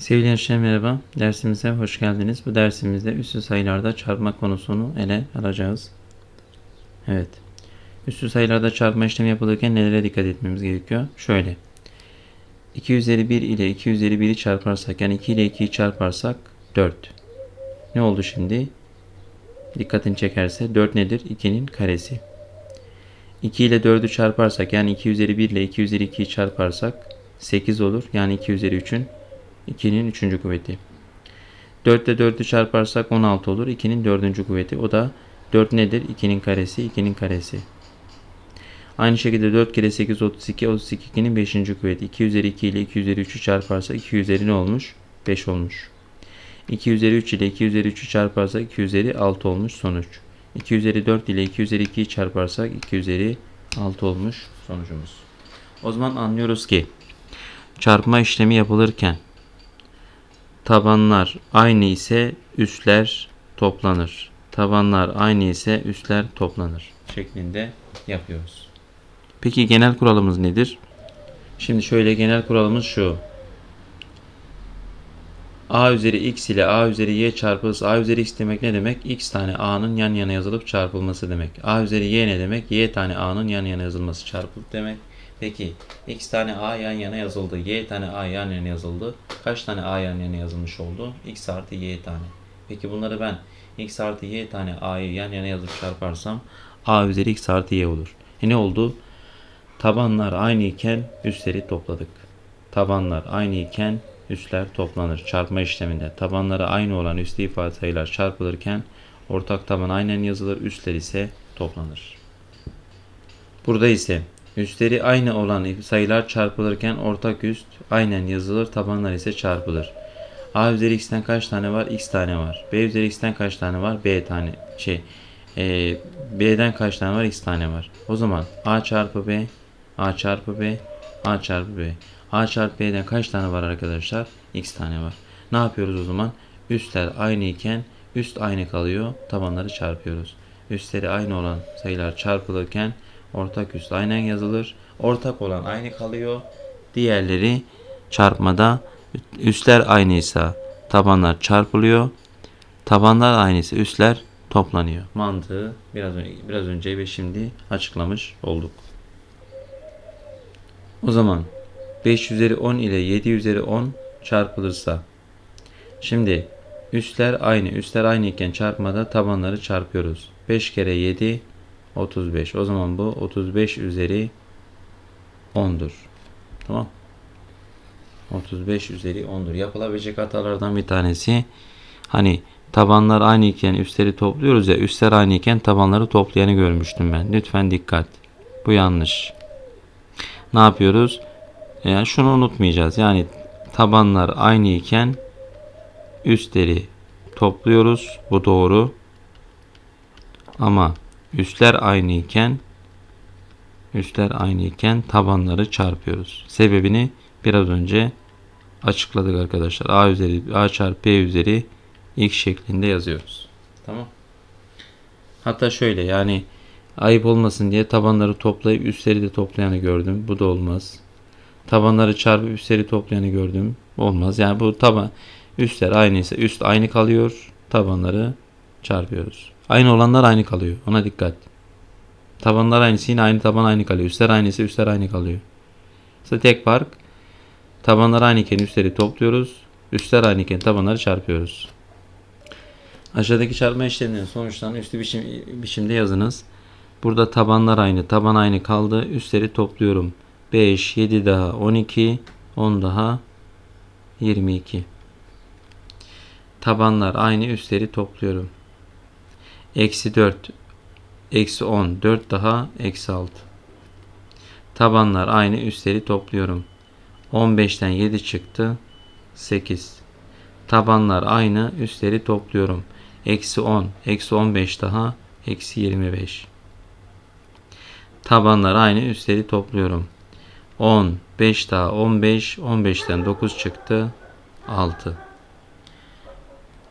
Sevgili gençler merhaba. Dersimize hoş geldiniz. Bu dersimizde üstü sayılarda çarpma konusunu ele alacağız. Evet. Üstü sayılarda çarpma işlemi yapılırken nelere dikkat etmemiz gerekiyor? Şöyle. 2 üzeri 1 ile 2 üzeri 1'i çarparsak yani 2 ile 2'yi çarparsak 4. Ne oldu şimdi? Dikkatini çekerse 4 nedir? 2'nin karesi. 2 ile 4'ü çarparsak yani 2 üzeri 1 ile 2 üzeri 2'yi çarparsak 8 olur. Yani 2 üzeri 3'ün 2'nin 3. kuvveti. 4 ile 4'ü çarparsak 16 olur. 2'nin 4. kuvveti. O da 4 nedir? 2'nin karesi, 2'nin karesi. Aynı şekilde 4 kere 8 32, 32 2'nin 5. kuvveti. 2 üzeri 2 ile 2 üzeri 3'ü çarparsak 2 üzeri ne olmuş? 5 olmuş. 2 üzeri 3 ile 2 üzeri 3'ü çarparsak 2 üzeri 6 olmuş sonuç. 2 üzeri 4 ile 2 üzeri 2'yi çarparsak 2 üzeri 6 olmuş sonucumuz. O zaman anlıyoruz ki çarpma işlemi yapılırken tabanlar aynı ise üstler toplanır. Tabanlar aynı ise üstler toplanır şeklinde yapıyoruz. Peki genel kuralımız nedir? Şimdi şöyle genel kuralımız şu. A üzeri x ile a üzeri y çarpılırsa a üzeri x demek ne demek? x tane a'nın yan yana yazılıp çarpılması demek. a üzeri y ne demek? y tane a'nın yan yana yazılması çarpılıp demek. Peki x tane a yan yana yazıldı. y tane a yan yana yazıldı. Kaç tane a yan yana yazılmış oldu? x artı y tane. Peki bunları ben x artı y tane a'yı yan yana yazıp çarparsam a üzeri x artı y olur. E ne oldu? Tabanlar aynı iken üstleri topladık. Tabanlar aynı iken üstler toplanır. Çarpma işleminde tabanları aynı olan üstü ifade sayılar çarpılırken ortak taban aynen yazılır, üstler ise toplanır. Burada ise üstleri aynı olan sayılar çarpılırken ortak üst aynen yazılır, tabanlar ise çarpılır. A üzeri x'ten kaç tane var? x tane var. B üzeri x'ten kaç tane var? b tane. Şey, e, b'den kaç tane var? x tane var. O zaman a çarpı b, a çarpı b, a çarpı b. a çarpı b'den kaç tane var arkadaşlar? x tane var. Ne yapıyoruz o zaman? Üstler aynı iken üst aynı kalıyor. Tabanları çarpıyoruz. Üstleri aynı olan sayılar çarpılırken ortak üst aynen yazılır. Ortak olan aynı kalıyor. Diğerleri çarpmada üstler aynıysa tabanlar çarpılıyor. Tabanlar aynıysa üstler toplanıyor. Mantığı biraz önce, biraz önce ve şimdi açıklamış olduk. O zaman 5 üzeri 10 ile 7 üzeri 10 çarpılırsa şimdi üstler aynı. Üstler aynı iken çarpmada tabanları çarpıyoruz. 5 kere 7 35. O zaman bu 35 üzeri 10'dur. Tamam. 35 üzeri 10'dur. Yapılabilecek hatalardan bir tanesi hani tabanlar aynı iken üstleri topluyoruz ya üstler aynı iken tabanları toplayanı görmüştüm ben. Lütfen dikkat. Bu yanlış. Ne yapıyoruz? Yani şunu unutmayacağız. Yani tabanlar aynı iken üstleri topluyoruz. Bu doğru. Ama üstler aynı iken üstler aynı iken tabanları çarpıyoruz. Sebebini biraz önce açıkladık arkadaşlar. A üzeri A çarpı B üzeri x şeklinde yazıyoruz. Tamam. Hatta şöyle yani ayıp olmasın diye tabanları toplayıp üstleri de toplayanı gördüm. Bu da olmaz. Tabanları çarpıp üstleri toplayanı gördüm. Olmaz. Yani bu taban üstler aynıysa üst aynı kalıyor. Tabanları çarpıyoruz. Aynı olanlar aynı kalıyor. Ona dikkat. Tabanlar aynısı yine aynı taban aynı kalıyor. Üstler aynıysa üstler aynı kalıyor. İşte tek fark tabanlar aynıyken üstleri topluyoruz. Üstler aynıyken tabanları çarpıyoruz. Aşağıdaki çarpma işlemlerinin sonuçlarını üstü biçim, biçimde yazınız. Burada tabanlar aynı. Taban aynı kaldı. Üstleri topluyorum. 5, 7 daha 12, 10 daha 22. Tabanlar aynı. Üstleri topluyorum. Eksi 4, eksi 10, 4 daha eksi 6. Tabanlar aynı. Üstleri topluyorum. 15'ten 7 çıktı. 8. Tabanlar aynı. Üstleri topluyorum. Eksi 10. Eksi 15 daha. Eksi 25. Tabanlar aynı. Üstleri topluyorum. 10. 5 daha 15. 15'ten 9 çıktı. 6.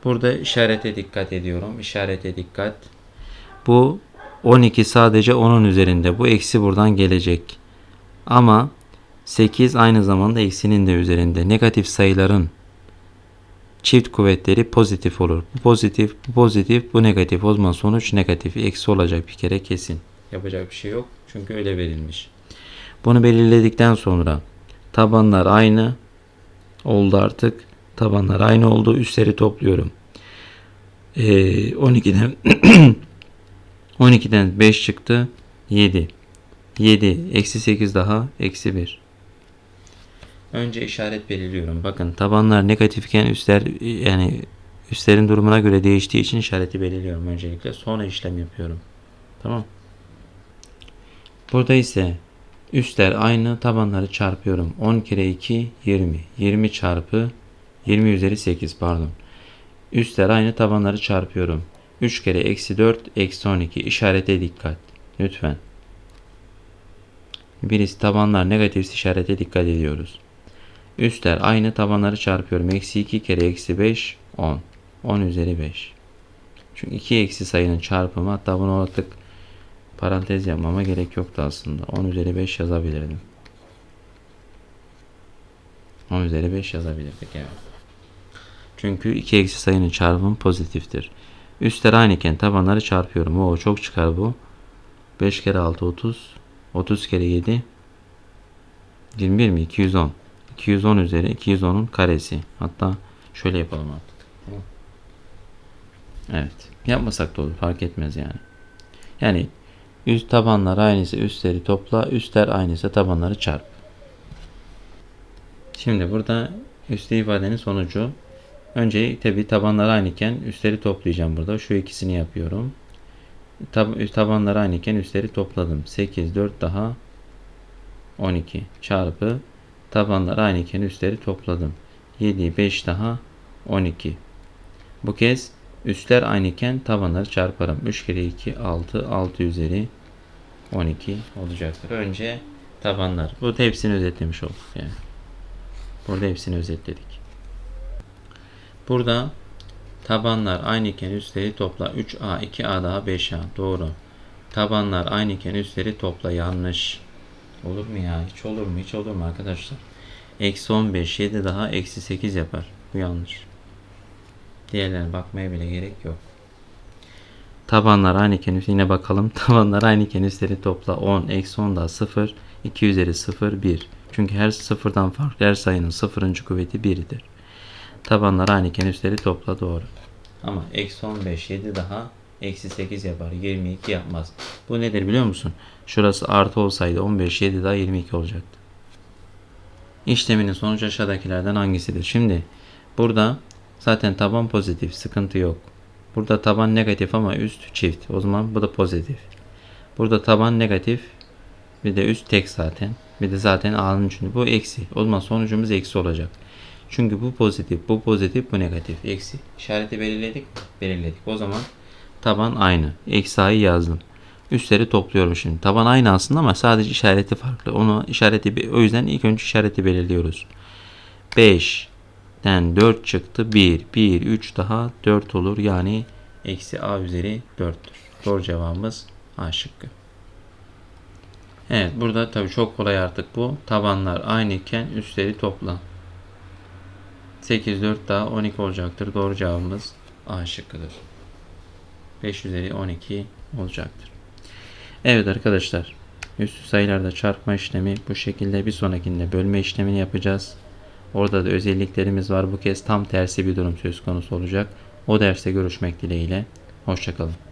Burada işarete dikkat ediyorum. İşarete dikkat. Bu 12 sadece 10'un üzerinde. Bu eksi buradan gelecek. Ama 8 aynı zamanda eksinin de üzerinde. Negatif sayıların çift kuvvetleri pozitif olur. Bu pozitif, bu pozitif, bu negatif. O zaman sonuç negatif. Eksi olacak bir kere kesin. Yapacak bir şey yok. Çünkü öyle verilmiş. Bunu belirledikten sonra tabanlar aynı oldu artık. Tabanlar aynı oldu. Üstleri topluyorum. Ee, 12'den 12'den 5 çıktı. 7. 7. Eksi 8 daha. Eksi 1. Önce işaret belirliyorum. Bakın tabanlar negatifken üstler yani üstlerin durumuna göre değiştiği için işareti belirliyorum öncelikle. Sonra işlem yapıyorum. Tamam. Burada ise üstler aynı tabanları çarpıyorum. 10 kere 2 20. 20 çarpı 20 üzeri 8 pardon. Üstler aynı tabanları çarpıyorum. 3 kere eksi 4 eksi 12 işarete dikkat. Lütfen. Birisi tabanlar negatif işarete dikkat ediyoruz. Üstler aynı tabanları çarpıyorum. Eksi 2 kere eksi 5 10. 10 üzeri 5. Çünkü iki eksi sayının çarpımı hatta bunu artık parantez yapmama gerek yoktu aslında. 10 üzeri 5 yazabilirdim. 10 üzeri 5 yazabilirdik evet. Çünkü iki eksi sayının çarpımı pozitiftir. Üstler aynıken tabanları çarpıyorum. O çok çıkar bu. 5 kere 6 30. 30 kere 7 21 mi? 210. 210 üzeri 210'un karesi. Hatta şöyle yapalım artık. Evet. Yapmasak da olur. Fark etmez yani. Yani üst tabanlar aynısı üstleri topla. Üstler aynısı tabanları çarp. Şimdi burada üstü ifadenin sonucu. Önce tabi tabanlar aynıken üstleri toplayacağım burada. Şu ikisini yapıyorum. Tab tabanlar aynıken üstleri topladım. 8, 4 daha 12 çarpı tabanlar aynıken üstleri topladım. 7, 5 daha 12. Bu kez üstler aynıken tabanları çarparım. 3 kere 2 6, 6 üzeri 12 olacaktır. Önce tabanlar. Burada hepsini özetlemiş olduk yani. Burada hepsini özetledik. Burada tabanlar aynıken üstleri topla 3A 2A daha 5A doğru. Tabanlar aynıken üstleri topla yanlış. Olur mu ya? Hiç olur mu? Hiç olur mu arkadaşlar? Eksi 15 7 daha eksi 8 yapar. Bu yanlış. Diğerlerine bakmaya bile gerek yok. Tabanlar aynıken üst- yine bakalım. Tabanlar aynıken üstleri topla 10 eksi 10 daha 0 2 üzeri 0 1. Çünkü her sıfırdan farklı her sayının sıfırıncı kuvveti 1'dir. Tabanlar aynıken üstleri topla doğru. Ama eksi 15 7 daha eksi 8 yapar. 22 yapmaz. Bu nedir biliyor musun? Şurası artı olsaydı 15 7 daha 22 olacaktı. İşleminin sonucu aşağıdakilerden hangisidir? Şimdi burada zaten taban pozitif sıkıntı yok. Burada taban negatif ama üst çift. O zaman bu da pozitif. Burada taban negatif bir de üst tek zaten. Bir de zaten A'nın üçüncü. Bu eksi. O zaman sonucumuz eksi olacak. Çünkü bu pozitif, bu pozitif, bu negatif. Eksi. İşareti belirledik? Belirledik. O zaman taban aynı. Eksi A'yı yazdım. Üstleri topluyorum şimdi. Taban aynı aslında ama sadece işareti farklı. Onu işareti o yüzden ilk önce işareti belirliyoruz. 5'ten 4 çıktı. 1, 1, 3 daha 4 olur. Yani eksi A üzeri 4'tür. Doğru cevabımız A şıkkı. Evet burada tabii çok kolay artık bu. Tabanlar aynıyken üstleri topla. 8, 4 daha 12 olacaktır. Doğru cevabımız A şıkkıdır. 5 üzeri 12 olacaktır. Evet arkadaşlar. Üstü sayılarda çarpma işlemi bu şekilde bir sonrakinde bölme işlemini yapacağız. Orada da özelliklerimiz var. Bu kez tam tersi bir durum söz konusu olacak. O derste görüşmek dileğiyle. Hoşçakalın.